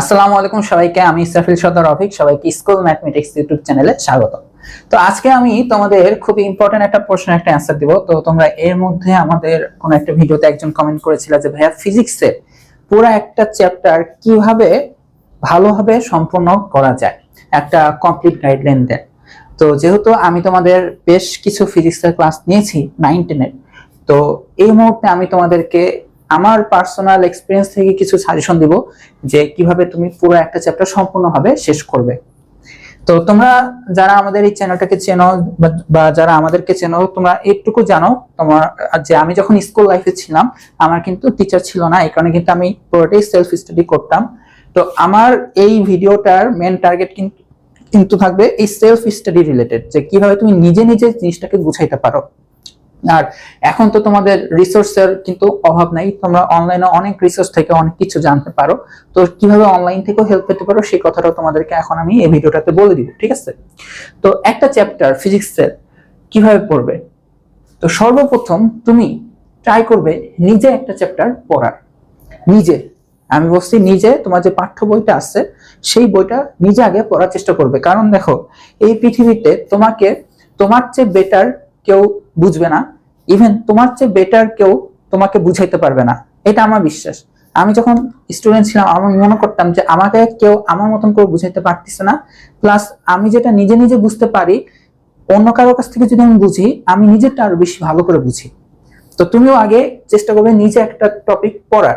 আসসালামু আলাইকুম সবাইকে, আমি ইসরাফিল সদর রফিক, সবাইকে স্কুল ম্যাথমেটিক্স ইউটিউব চ্যানেলে স্বাগত তো আজকে আমি তোমাদের খুব ইম্পর্টেন্ট একটা প্রশ্নের একটা অ্যান্সার দিব। তো তোমরা এর মধ্যে আমাদের কোন একটা ভিডিওতে একজন কমেন্ট করেছিল যে, ভাইয়া ফিজিক্সে পুরো একটা চ্যাপ্টার কীভাবে ভালোভাবে সম্পূর্ণ করা যায়? একটা কমপ্লিট গাইডলাইন দেন। তো যেহেতু আমি তোমাদের বেশ কিছু ফিজিক্সের ক্লাস নিয়েছি নাইন টেনের তো এই মুহূর্তে আমি তোমাদেরকে আমার পার্সোনাল এক্সপিরিয়েন্স থেকে কিছু সাজেশন দিব যে কীভাবে তুমি পুরো একটা চ্যাপ্টার সম্পূর্ণভাবে শেষ করবে। তো তোমরা যারা আমাদের এই চ্যানেলটাকে চেনো বা- যারা আমাদেরকে চেনো, তোমরা একটুকু জানো তোমার, যে আমি যখন স্কুল লাইফে ছিলাম, আমার কিন্তু টিচার ছিল না, এই কারণে কিন্তু আমি পুরোটাই সেলফ স্টাডি করতাম। তো আমার এই ভিডিওটার মেন টার্গেট কিন্তু কিন্তু থাকবে এই সেলফ স্টাডি রিলেটেড যে কীভাবে তুমি নিজে নিজে জিনিসটাকে গুছাইতে পারো। আর এখন তো তোমাদের রিসোর্সের কিন্তু অভাব নাই, তোমরা অনলাইনে অনেক রিসোর্স থেকে অনেক কিছু জানতে পারো। তো কীভাবে অনলাইন থেকেও হেল্প পেতে পারো সেই কথাটাও তোমাদেরকে এখন আমি এই ভিডিওটাতে বলে দিব, ঠিক আছে? তো একটা চ্যাপ্টার ফিজিক্সের কীভাবে পড়বে? তো সর্বপ্রথম তুমি ট্রাই করবে নিজে একটা চ্যাপ্টার পড়ার। নিজে, আমি বলছি নিজে, তোমার যে পাঠ্য বইটা আছে, সেই বইটা নিজে আগে পড়ার চেষ্টা করবে। কারণ দেখো, এই পৃথিবীতে তোমাকে, তোমার চেয়ে বেটার কেউ বুঝবে না। ইভেন তোমার চেয়ে বেটার কেউ তোমাকে বুঝাইতে পারবে না। এটা আমার বিশ্বাস। আমি যখন স্টুডেন্ট ছিলাম, আমি মনে করতাম যে আমাকে কেউ আমার মতন করে বুঝাইতে পারতেছে না। প্লাস আমি যেটা নিজে নিজে বুঝতে পারি, অন্য কারোর কাছ থেকে যদি আমি বুঝি, আমি নিজেরটা আরও বেশি ভালো করে বুঝি। তো তুমিও আগে চেষ্টা করবে নিজে একটা টপিক পড়ার।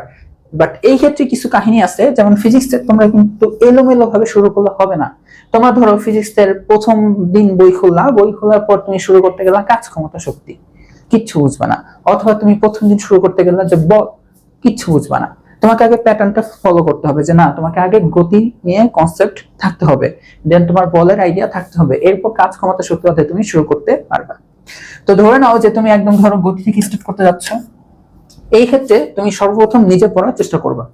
বাট এই ক্ষেত্রে কিছু কাহিনী আছে, যেমন ফিজিক্সের তোমরা কিন্তু এলোমেলো ভাবে শুরু করলে হবে না। তোমরা ধরো ফিজিক্স ফিজিক্সের প্রথম দিন বই খুললা, বই খোলার পর তুমি শুরু করতে গেলা কাজ ক্ষমতা শক্তি। কিচ্ছু বুঝবে না। অথবা তুমি প্রথম দিন শুরু করতে গেলে যে, বল, কিচ্ছু বুঝবে না। তোমাকে আগে প্যাটার্নটা ফলো করতে হবে যে, না, তোমাকে আগে গতি নিয়ে কনসেপ্ট থাকতে হবে। দেন তোমার বলের আইডিয়া থাকতে হবে। এরপর কাজ ক্ষমতা হতে তুমি শুরু করতে পারবে। তো ধরে নাও যে, তুমি একদম ধরো গতি থেকে স্টার্ট করতে যাচ্ছ। এই ক্ষেত্রে তুমি সর্বপ্রথম নিজে পড়ার চেষ্টা করবা।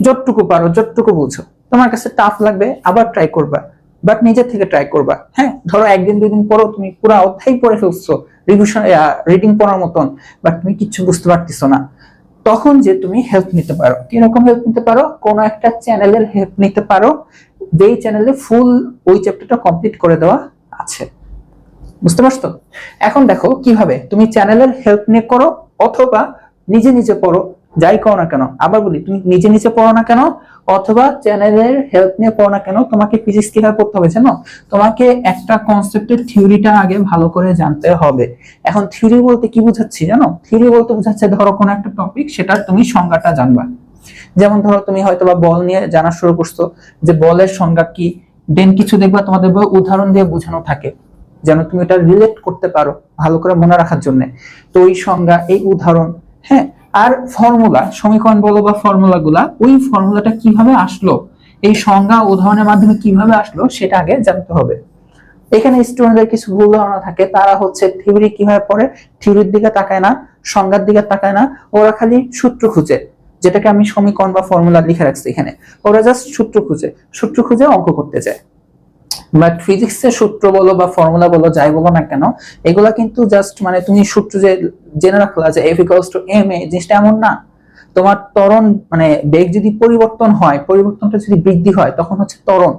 যতটুকু পারো, যতটুকু বুঝো। তোমার কাছে টাফ লাগবে, আবার ট্রাই করবা। বাট নিজের থেকে ট্রাই করবা। হ্যাঁ? ধরো একদিন, দুই দিন পরও তুমি পুরো অধ্যায় পড়ে ফেলছো রিভিশন রিডিং পড়ার মতন বাট তুমি কিচ্ছু বুঝতে পারতেছো না। তখন যে তুমি হেল্প নিতে পারো। কীরকম হেল্প নিতে পারো? কোন একটা চ্যানেলের হেল্প নিতে পারো, যেই চ্যানেলে ফুল ওই চ্যাপ্টারটা কমপ্লিট করে দেওয়া আছে। বুঝতে পারছ? এখন দেখো, কীভাবে? তুমি চ্যানেলের হেল্প নিয়ে করো, অথবা নিজে নিজে পড়ো যাই করো না কেন, আবার বলি, তুমি নিজে নিজে পড়ো না কেন, অথবা চ্যানেলের হেল্প নিয়ে পড়ো না কেন, তোমাকে ফিজিক্স কীভাবে করতে হবে, জানো? তোমাকে একটা কনসেপ্টের থিওরিটা আগে ভালো করে জানতে হবে। এখন থিওরি বলতে কি বুঝাচ্ছি, জানো? থিওরি বলতে বুঝাচ্ছে ধরো কোনো একটা টপিক সেটার তুমি সংজ্ঞাটা জানবা। যেমন ধরো তুমি হয়তো বা বল নিয়ে জানা শুরু করছ, যে বলের সংজ্ঞা কি? দেন কিছু দেখবা তোমাদের বই উদাহরণ দিয়ে বোঝানো থাকে, যেন তুমি এটা রিলেট করতে পারো ভালো করে মনে রাখার জন্য। তো এই সংজ্ঞা, এই উদাহরণ হ্যাঁ? আর ফর্মুলা সমীকরণ বলো বা ফর্মুলা গুলা, ওই ফর্মুলাটা কীভাবে আসলো? এই সংজ্ঞা উদাহরণের মাধ্যমে কীভাবে আসলো সেটা আগে জানতে হবে। এখানে স্টুডেন্টদের কিছু ভুল ধারণা থাকে। তারা হচ্ছে থিওরি কীভাবে পড়ে? থিওরির দিকে তাকায় না, সংজ্ঞার দিকে তাকায় না। ওরা খালি সূত্র খুঁজে, যেটাকে আমি সমীকরণ বা ফর্মুলা লিখে রাখছি এখানে। ওরা জাস্ট সূত্র খুঁজে সূত্র খুঁজে অঙ্ক করতে যায় বাট ফিজিক্সের সূত্র বলো বা ফর্মুলা বলো, যাই বলো না কেন, এগুলা কিন্তু জাস্ট মানে তুমি সূত্র যে জেনে রাখলা যে F equals to M A জিনিসটা এমন না। তোমার ত্বরণ মানে বেগ যদি পরিবর্তন হয়, পরিবর্তনটা যদি বৃদ্ধি হয়, তখন হচ্ছে ত্বরণ।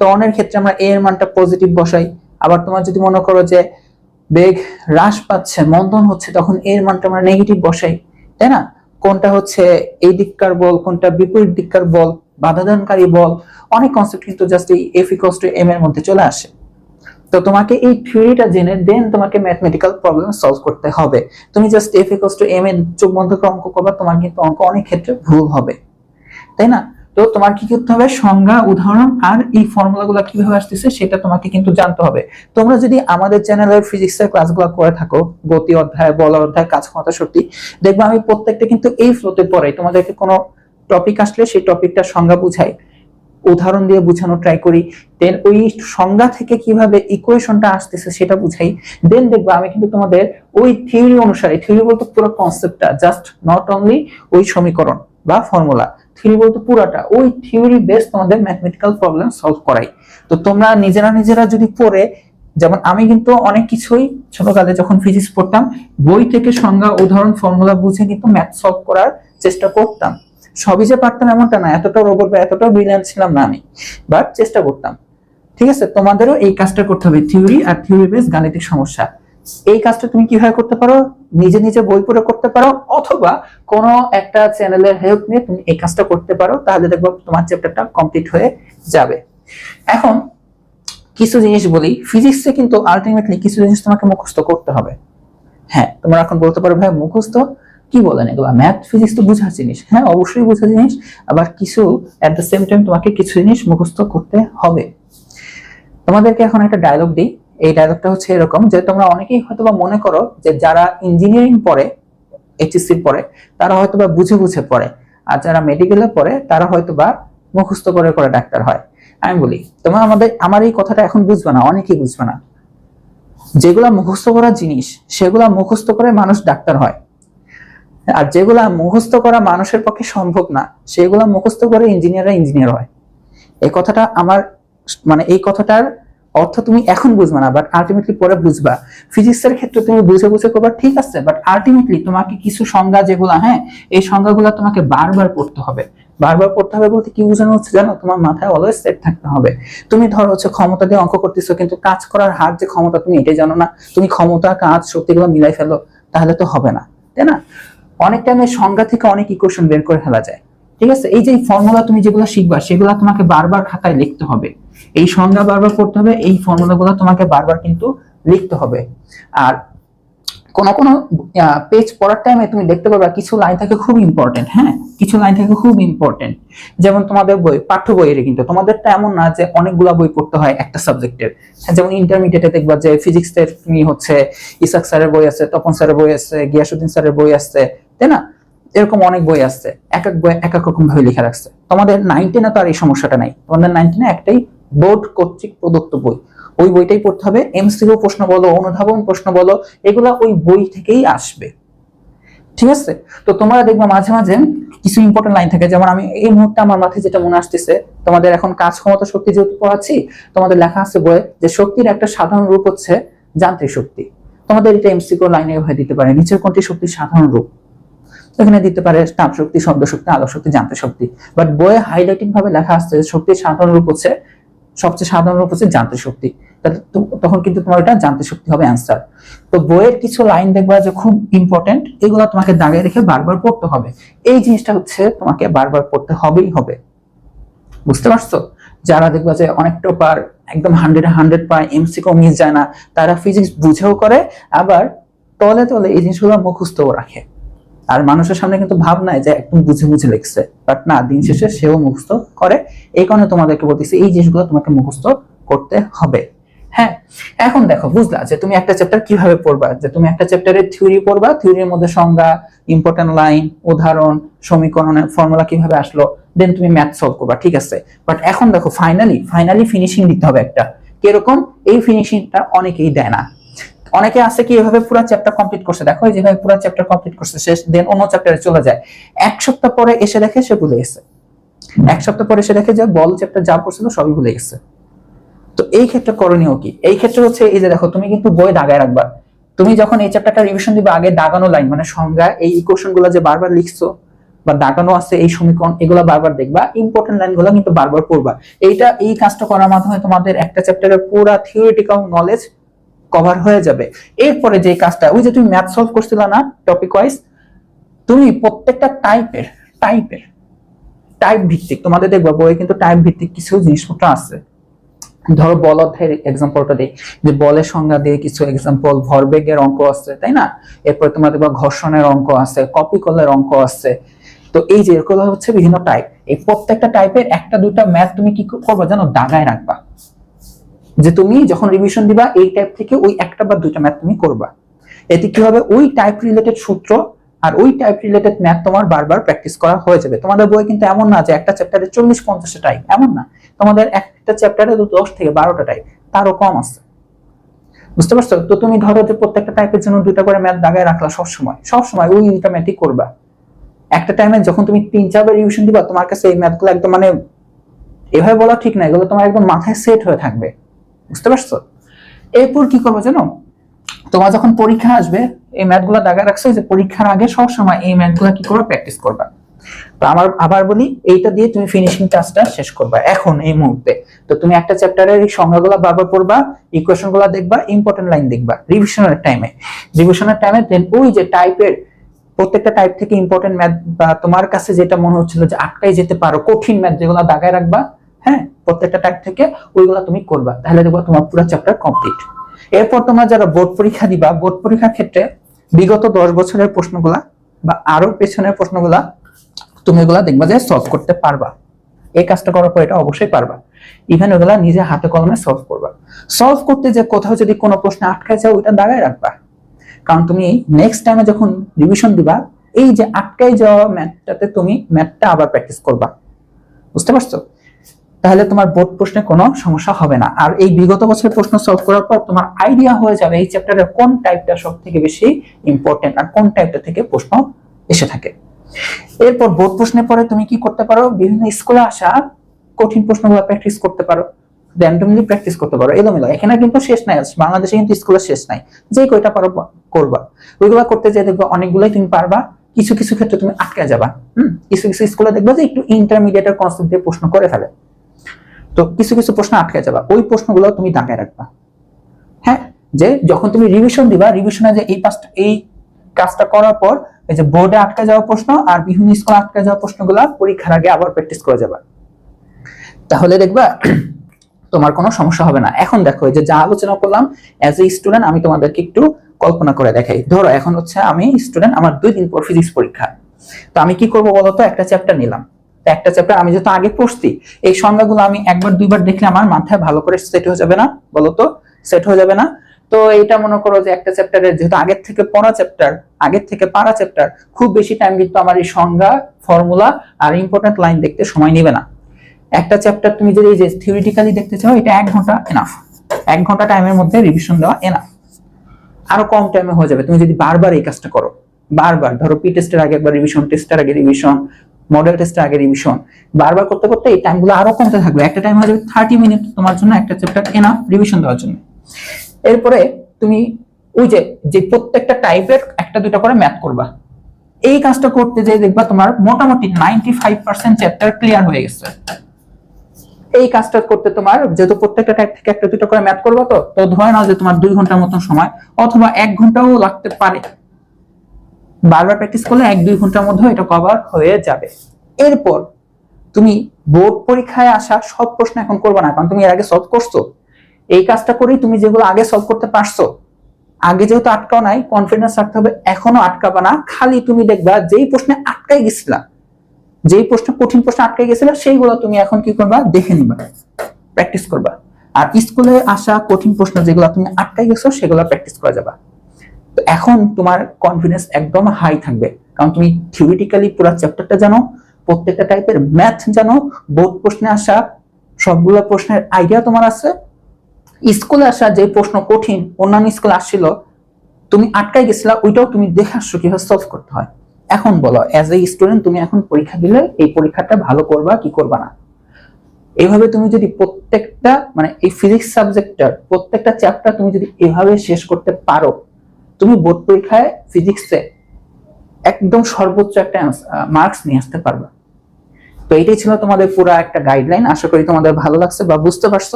ত্বরণের ক্ষেত্রে আমরা এ এর মানটা পজিটিভ বসাই। আবার তোমার যদি মনে করো যে বেগ হ্রাস পাচ্ছে, মন্দন হচ্ছে, তখন এর মানটা আমরা নেগেটিভ বসাই। তাই না? কোনটা হচ্ছে এই দিককার বল, কোনটা বিপরীত দিককার বল, বাধাদানকারী বল অনেক কনসেপ্ট কিন্তু জাস্ট এই এফ ইকোয়াস টু এম এর মধ্যে চলে আসে। তো তোমাকে এই থিওরিটা জেনে দেন তোমাকে ম্যাথমেটিক্যাল প্রবলেম সলভ করতে হবে। তুমি just F equals to M এর চোখ বন্ধ করে অঙ্ক করবা, তোমার কিন্তু অঙ্ক অনেক ক্ষেত্রে ভুল হবে। তাই না? তো তোমার কি করতে হবে? সংজ্ঞা, উদাহরণ আর এই ফর্মুলা গুলা কীভাবে আসতেছে সেটা তোমাকে কিন্তু জানতে হবে। তোমরা যদি আমাদের চ্যানেলের ফিজিক্সের ক্লাসগুলো করে থাকো, গতি অধ্যায়, বল অধ্যায়, কাজ ক্ষমতা শক্তি, দেখবে আমি প্রত্যেকটা কিন্তু এই ফ্লোতে পড়াই। তোমাদেরকে কোনো টপিক আসলে সেই টপিকটার সংজ্ঞা বুঝাই। উদাহরণ দিয়ে বোঝানো ট্রাই করি। দেন ওই সংজ্ঞা থেকে কীভাবে ইকুয়েশনটা আসতেছে সেটা বুঝাই। দেন দেখব আমি কিন্তু তোমাদের ওই থিওরি অনুসারে থিওরি বলতে পুরো কনসেপ্টটা জাস্ট নট অনলি ওই সমীকরণ বা ফর্মুলা থিওরি বলতে পুরাটা, ওই থিওরি বেস তোমাদের ম্যাথমেটিক্যাল প্রবলেম সলভ করাই। তো তোমরা নিজেরা নিজেরা যদি পড়ে, যেমন আমি কিন্তু অনেক কিছুই ছোটকালে যখন ফিজিক্স পড়তাম, বই থেকে সংজ্ঞা, উদাহরণ ফর্মুলা বুঝে কিন্তু ম্যাথ সলভ করার চেষ্টা করতাম। সবই যে পারতাম এমনটা না এতটাও রোবট বা এতটাও ব্রিলিয়ান্ট ছিলাম না আমি। বাট চেষ্টা করতাম। ঠিক আছে? তোমাদেরও এই কাজটা করতে হবে। থিওরি আর থিওরি বেস গাণিতিক সমস্যা। এই কাজটা তুমি কীভাবে করতে পারো? নিজে নিজে বই পড়ে করতে পারো, অথবা কোনো একটা চ্যানেলের হেল্প নিয়ে তুমি এই কাজটা করতে পারো, তাহলে দেখব তোমার চ্যাপ্টারটা কমপ্লিট হয়ে যাবে। এখন কিছু জিনিস বলি। ফিজিক্সে কিন্তু আলটিমেটলি কিছু জিনিস তোমাকে মুখস্থ করতে হবে। হ্যাঁ তোমরা এখন বলতে পারো, ভাই, মুখস্থ কি বলেন এগুলো? ম্যাথ, ফিজিক্স তো বোঝার জিনিস। হ্যাঁ অবশ্যই বোঝার জিনিস। আবার কিছু অ্যাট দ্য সেম টাইম তোমাকে কিছু জিনিস মুখস্থ করতে হবে। তোমাদেরকে এখন একটা ডায়লগ দিই। এই ডায়লগটা হচ্ছে এরকম যে তোমরা অনেকেই হয়তো বা মনে করো যে যারা ইঞ্জিনিয়ারিং পড়ে এইচএসসি পড়ে, তারা হয়তো বা বুঝে বুঝে পড়ে। আর যারা মেডিকেলে পড়ে, তারা হয়তো বা মুখস্থ করে করে ডাক্তার হয়। আমি বলি, তোমরা আমাদের, আমার এই কথাটা এখন বুঝবে না, অনেকেই বুঝবে না। যেগুলা মুখস্থ করা জিনিস, সেগুলা মুখস্থ করে মানুষ ডাক্তার হয়। আর যেগুলা মুখস্থ করা মানুষের পক্ষে সম্ভব না, সেগুলা মুখস্থ করে ইঞ্জিনিয়াররা ইঞ্জিনিয়ার হয়। এই কথাটা আমার মানে এই কথাটার অর্থ তুমি এখন বুঝবে না বাট আলটিমেটলি পরে বুঝবা। ফিজিক্সের ক্ষেত্রে তুমি বুঝে বুঝে করবা, ঠিক আছে বাট আলটিমেটলি তোমাকে কিছু সংজ্ঞা যেগুলো হ্যাঁ এই সংজ্ঞাগুলো তোমাকে বারবার পড়তে হবে। বারবার পড়তে হবে বলতে কি বোঝানো হচ্ছে জানো? তোমার মাথায় অলওয়েজ সেট থাকতে হবে। তুমি ধরো হচ্ছে ক্ষমতা দিয়ে অঙ্ক করতেছো, কিন্তু কাজ করার হার যে ক্ষমতা, তুমি এটাই জানো না। তুমি ক্ষমতা, কাজ সত্যিগুলো মিলাই ফেলো, তাহলে তো হবে না, তাই না? অনেক টাইমে সংজ্ঞা থেকে অনেক ইকুয়েশন বের করে ফেলা যায়। ঠিক আছে? এই যে ফর্মুলা তুমি যেগুলো শিখবা, সেগুলো তোমাকে বারবার খাতায় লিখতে হবে। এই সংজ্ঞা বারবার করতে হবে, এই ফর্মুলাগুলো তোমাকে বারবার কিন্তু লিখতে হবে। আর কোন কোন পেজ পড়ার টাইমে তুমি দেখতে পারবা কিছু লাইন থাকে খুব ইম্পর্টেন্ট হ্যাঁ? কিছু লাইন থাকে খুব ইম্পর্টেন্ট যেমন তোমাদের বই, পাঠ্য বইয়ের কিন্তু। তোমাদেরটা এমন না যে অনেকগুলা বই পড়তে হয় একটা সাবজেক্টের যেমন ইন্টারমিডিয়েটে দেখবা যে ফিজিক্সের তুমি হচ্ছে ইসাক স্যারের বই আছে, তপন স্যারের বই আছে, গিয়াসুদ্দিন স্যারের বই আছে, তাই না? এরকম অনেক বই আছে এক এক বই, এক এক রকম ভাবে লেখা রাখছে। তোমাদের নাইন টেনে তো আর এই সমস্যাটা নাই। তোমাদের নাইন টেনে একটাই বোর্ড কর্তৃক প্রদত্ত বই। ওই বইটাই পড়তে হবে। এমসিকিউ প্রশ্ন বলো, অনুধাবন প্রশ্ন বলো, এগুলা ওই বই থেকেই আসবে। ঠিক আছে? তো তোমরা দেখবা মাঝে মাঝে কিছু ইম্পর্টেন্ট লাইন থাকে। যেমন আমি এই মুহূর্তে আমার মাথায় যেটা মনে আসতেছে, তোমাদের এখন কাজ ক্ষমতা শক্তি যেহেতু পড়াচ্ছি, তোমাদের লেখা আছে বইয়ে যে শক্তির একটা সাধারণ রূপ হচ্ছে যান্ত্রিক শক্তি। তোমাদের এটা এমসিকিউ লাইনে হয়ে দিতে পারে। নিচের কোনটি শক্তির সাধারণ রূপ? এখানে দিতে পারে তাপ শক্তি, শব্দ শক্তি, আলো শক্তি, যান্ত্রিক শক্তি। বাট বইয়ে হাইলাইটিং ভাবে লেখা আসছে শক্তির সাধারণ রূপ হচ্ছে সবচেয়ে সাধারণ রূপ হচ্ছে যান্ত্রিক শক্তি। তখন কিন্তু তোমার এটা যান্ত্রিক শক্তি হবে অ্যান্সার তো বইয়ের কিছু লাইন দেখবা যে খুব ইম্পর্টেন্ট এগুলো তোমাকে দাগে রেখে বারবার পড়তে হবে। এই জিনিসটা হচ্ছে তোমাকে বারবার পড়তে হবেই হবে। বুঝতে পারছ? যারা দেখবা যে অনেক টপার একদম হান্ড্রেড হান্ড্রেড পায় এমসিকেও মিস যায় না, তারা ফিজিক্স বুঝেও করে, আবার তলে তলে এই জিনিসগুলো মুখস্থও রাখে। আর মানুষের সামনে কিন্তু ভাব নাই যে একদম বুঝে বুঝে লিখছে। বাট না, দিন শেষে সেও মুখস্থ করে। এই কারণে তোমাদেরকে বলতেছি, এই জিনিসগুলো তোমাকে মুখস্থ করতে হবে। হ্যাঁ এখন দেখো, বুঝলা যে তুমি একটা চ্যাপ্টার কীভাবে পড়বা? যে তুমি একটা চ্যাপ্টারের থিওরি পড়বা থিওরির মধ্যে সংজ্ঞা ইম্পর্টেন্ট লাইন উদাহরণ সমীকরণের ফর্মুলা কীভাবে আসলো দেন তুমি ম্যাথ সলভ করবা, ঠিক আছে? বাট এখন দেখো ফাইনালি ফাইনালি ফিনিশিং দিতে হবে একটা। কীরকম? এই ফিনিশিংটা অনেকেই দেয় না। অনেকে আছে কি, এভাবে পুরো চ্যাপ্টার কমপ্লিট করছে। দেখো যেভাবে পুরো চ্যাপ্টার কমপ্লিট করছে, শেষ দেন অন্য চ্যাপ্টারে চলে যায়। এক সপ্তাহ পরে এসে দেখে সে ভুলে গেছে। এক সপ্তাহ পরে এসে দেখে যে বল চ্যাপ্টার যা পড়ছিল সবই ভুলে গেছে। তো এই ক্ষেত্রে করণীয় কি? এই ক্ষেত্রে হচ্ছে এই যে দেখো, তুমি কিন্তু বই দাগায় রাখবা। তুমি যখন এই চ্যাপ্টারটা রিভিশন দিবে, আগে দাগানো লাইন মানে সংজ্ঞা, এই ইকুয়েশনগুলো যে বারবার লিখছো, বা দাগানো আছে এই সমীকরণ, এগুলো বারবার দেখবা ইম্পর্টেন্ট লাইনগুলো কিন্তু বারবার পড়বা। এইটা, এই কাজটা করার মাধ্যমে তোমাদের একটা চ্যাপ্টারের পুরো থিওরিটিক্যাল নলেজ কভার হয়ে যাবে। এরপরে যে কাজটা, ওই যে তুমি ম্যাথ সলভ করছিলে না টপিক ওয়াইজ তুমি প্রত্যেকটা টাইপের টাইপের টাইপ ভিত্তিক, তোমাদের দেখবা বইয়ে কিন্তু টাইপ ভিত্তিক কিছু জিনিসপত্র আছে। ধরো বল অধ্যায়ের এক্সাম্পলটা দিই, যে বলের সংজ্ঞা দিয়ে কিছু এক্সাম্পল ভরবেগের অঙ্ক আছে, তাই না? এরপরে তোমরা দেখবা ঘর্ষণের অঙ্ক আছে কপি কলের অঙ্ক আছে। তো এই যে এরকম হচ্ছে বিভিন্ন টাইপ এই প্রত্যেকটা টাইপের একটা দুইটা ম্যাথ তুমি কি করবে জানো? দাগায় রাখবা। যে তুমি যখন রিভিশন দিবা, এই টাইপ থেকে ওই একটা বা দুইটা ম্যাথ তুমি করবা। এতে কি হবে? ওই টাইপ রিলেটেড সূত্র আর ওই টাইপ রিলেটেড ম্যাথ তোমার বারবার প্র্যাকটিস করা হয়ে যাবে। তোমাদের বই কিন্তু এমন না যে একটা চ্যাপ্টারে চল্লিশ, পঞ্চাশটা টাইপ এমন না। তোমাদের একটা চ্যাপ্টারে দশ থেকে বারোটা টাইপ তারও কম আছে। বুঝতে পারছ? তো তুমি ধরো যে প্রত্যেকটা টাইপের জন্য দুইটা করে ম্যাথ দাগায় রাখলা সবসময়। সবসময় ওই দুইটা ম্যাথই করবা। একটা টাইমে যখন তুমি তিন চারবার রিভিশন দিবা, তোমার কাছে এই ম্যাথগুলো একদম মানে এভাবে বলা ঠিক না। এগুলো তোমার একদম মাথায় সেট হয়ে থাকবে। বুঝতে পারছ? এরপর কি করব জানো? তোমার যখন পরীক্ষা আসবে, এই ম্যাথগুলো দাগা রাখছো যে পরীক্ষার আগে সব সময় এই ম্যাথগুলো কি করবে? প্র্যাকটিস করবা। তো আমার আবার বলি, এইটা দিয়ে তুমি ফিনিশিং টাচটা শেষ করবা, এখন, এই মুহূর্তে। তো তুমি একটা চ্যাপ্টারের এই সংজ্ঞাগুলো বারবার পড়বা ইকুয়েশনগুলো দেখবা ইম্পর্টেন্ট লাইন দেখবা রিভিশনের টাইমে রিভিশনের টাইমে দেন ওই যে টাইপের প্রত্যেকটা টাইপ থেকে ইম্পর্টেন্ট ম্যাথ বা তোমার কাছে যেটা মনে হচ্ছিল যে আটকাই যেতে পারো, কঠিন ম্যাথ যেগুলো দাগায় রাখবা হ্যাঁ প্রত্যেকটা টাইপ থেকে ওইগুলো তুমি করবা। তাহলে দেখবা তোমার পুরো চ্যাপ্টার কমপ্লিট এরপর তোমার যারা বোর্ড পরীক্ষা দিবা বোর্ড পরীক্ষার ক্ষেত্রে বিগত দশ বছরের প্রশ্নগুলা বা আরও পেছনের প্রশ্নগুলা তুমি এগুলা দেখবা যে সলভ করতে পারবা। এই কাজটা করার পর এটা অবশ্যই পারবা। ইভেন ওগুলা নিজে হাতে কলমে সলভ করবা। সলভ করতে যে কোথাও যদি কোনো প্রশ্ন আটকায় যাও, ওইটা দাঁড়ায় রাখবা। কারণ তুমি নেক্সট টাইমে যখন রিভিশন দিবা, এই যে আটকায় যাওয়া ম্যাথটাতে তুমি ম্যাথটা আবার প্র্যাকটিস করবা। বুঝতে পারছ? তাহলে তোমার বোর্ড প্রশ্নে কোনো সমস্যা হবে না। আর এই বিগত বছরের প্রশ্ন সলভ করার পর তোমার আইডিয়া হয়ে যাবে এই চ্যাপ্টারের কোন টাইপটা সব থেকে বেশি ইম্পর্টেন্ট আর কোন টাইপটা থেকে প্রশ্ন এসে থাকে। এরপর বোর্ড প্রশ্নের পরে তুমি কি করতে পারো? বিভিন্ন স্কুলে আসা কঠিন প্রশ্নগুলো প্র্যাকটিস করতে পারো। র্যান্ডমলি প্র্যাকটিস করতে পারো। এলোমেলো। এখানে কিন্তু শেষ নাই। বাংলাদেশে কিন্তু স্কুলে শেষ নাই। যে কয়টা পারো করবা। ওইগুলা করতে যে দেখবে অনেকগুলোই তুমি পারবা। কিছু কিছু ক্ষেত্রে তুমি আটকে যাবা। হুম? কিছু কিছু স্কুলে দেখবা যে একটু ইন্টারমিডিয়েটের কনসেপ্ট দিয়ে প্রশ্ন করে ফেলে। তো কিছু কিছু প্রশ্ন আটকে যাবা। ওই প্রশ্নগুলো তুমি দাগায় রাখবা। হ্যাঁ? যে যখন তুমি রিভিশন দিবা রিভিশনে যে এই পাঁচটা এই কাজটা করার পর এই যে বোর্ডে আটকে যাওয়া প্রশ্ন আর বিভিন্ন স্কুলে আটকে যাওয়া প্রশ্নগুলা পরীক্ষার আগে আবার প্র্যাকটিস করে যাবা। তাহলে দেখবা তোমার কোনো সমস্যা হবে না। এখন দেখো, এই যে যা আলোচনা করলাম অ্যাজ এ স্টুডেন্ট আমি তোমাদেরকে একটু কল্পনা করে দেখাই। ধরো, এখন হচ্ছে আমি স্টুডেন্ট আমার দুই দিন পর ফিজিক্স পরীক্ষা। তো আমি কি করব বলতো? একটা চ্যাপ্টার নিলাম। একটা চ্যাপ্টার আমি যেহেতু আগে পড়ছি, এই সংজ্ঞাগুলো আমি একবার, দুইবার দেখলে আমার মাথায় ভালো করে সেট হয়ে যাবে না? বলতো সেট হয়ে যাবে না? তো এইটা মনে করো যে একটা চ্যাপ্টারের যেহেতু আগের থেকে পড়া চ্যাপ্টার আগের থেকে পারা চ্যাপ্টার খুব বেশি টাইম কিন্তু আমার এই সংজ্ঞা ফর্মুলা আর ইম্পর্টেন্ট লাইন দেখতে সময় নেবে না। একটা চ্যাপ্টার তুমি যদি এই যে থিওরিটিক্যালি দেখতে চাও, এটা এক ঘণ্টা এনাফ এক ঘণ্টা টাইমের মধ্যে রিভিশন দেওয়া এনাফ আরও কম টাইমে হয়ে যাবে। তুমি যদি বারবার এই কাজটা করো, বারবার, ধরো পি টেস্টের আগে একবার রিভিশন টেস্টের আগে রিভিশন মডেল টেস্টের আগে রিভিশন বারবার করতে করতে এই টাইমগুলো আরও কমতে থাকবে। একটা টাইম হয়ে যাবে মিনিট তোমার জন্য একটা চ্যাপ্টার এনাফ রিভিশন দেওয়ার জন্য। এরপরে তুমি ওই যে যে প্রত্যেকটা টাইপের একটা দুটো করে ম্যাথ করবা। এই কাজটা করতে যে দেখবা তোমার মোটামুটি ninety five percent chapter clear হয়ে গেছে। এই কাজটা করতে তোমার যেহেতু প্রত্যেকটা টাইপ থেকে একটা দুটো করে ম্যাথ করব তো তো ধরে নাও যে তোমার দুই ঘণ্টার মতন সময়, অথবা এক ঘন্টাও লাগতে পারে। বারবার প্র্যাকটিস করলে এক, দুই ঘণ্টার মধ্যে এটা কভার হয়ে যাবে। এরপর তুমি বোর্ড পরীক্ষায় আসা সব প্রশ্ন এখন করবে না, কারণ তুমি এর আগে সলভ করছ। এই কাজটা করেই তুমি যেগুলো আগে সলভ করতে পারছ, আগে যেহেতু আটকাও নাই কনফিডেন্স রাখতে হবে, এখনও আটকাবে না। খালি তুমি দেখবা যেই প্রশ্নে আটকাই গেছিলা, যেই প্রশ্ন কঠিন প্রশ্ন আটকে গেছিল, সেইগুলো তুমি এখন কি করবা? দেখে নিবা প্র্যাকটিস করবা। আর স্কুলে আসা কঠিন প্রশ্ন যেগুলো তুমি আটকাই গেছো, সেগুলো প্র্যাকটিস করা যাবা। তো এখন তোমার কনফিডেন্স একদম হাই থাকবে। কারণ তুমি থিওরিটিক্যালি পুরো চ্যাপ্টারটা জানো, প্রত্যেকটা টাইপের ম্যাথ জানো বোর্ড প্রশ্নে আসা, সবগুলো প্রশ্নের আইডিয়া তোমার আছে। স্কুলে আসা, যে প্রশ্ন কঠিন, অন্যান্য স্কুলে আসছিল, তুমি আটকাই গেছিলা, ওইটাও তুমি দেখে আসছো কীভাবে সলভ করতে হয়। এখন বলো অ্যাজ এ স্টুডেন্ট তুমি এখন পরীক্ষা দিলে, এই পরীক্ষাটা ভালো করবা কি করবা না? এইভাবে তুমি যদি প্রত্যেকটা মানে এই ফিজিক্স সাবজেক্টটার প্রত্যেকটা চ্যাপ্টার তুমি যদি এভাবে শেষ করতে পারো তুমি বোর্ড পরীক্ষায় ফিজিক্সে একদম সর্বোচ্চ একটা মার্কস নিয়ে আসতে পারবে। তো এটাই ছিল তোমাদের পুরো একটা গাইডলাইন আশা করি তোমাদের ভালো লাগছে বা বুঝতে পারছ।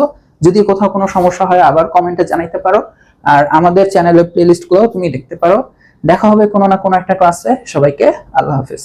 যদি কোথাও কোনো সমস্যা হয়, আবার কমেন্টে জানাইতে পারো। আর আমাদের চ্যানেলের প্লেলিস্টগুলো তুমি দেখতে পারো। দেখা হবে কোনো না কোনো একটা ক্লাসে সবাইকে আল্লাহ হাফিজ।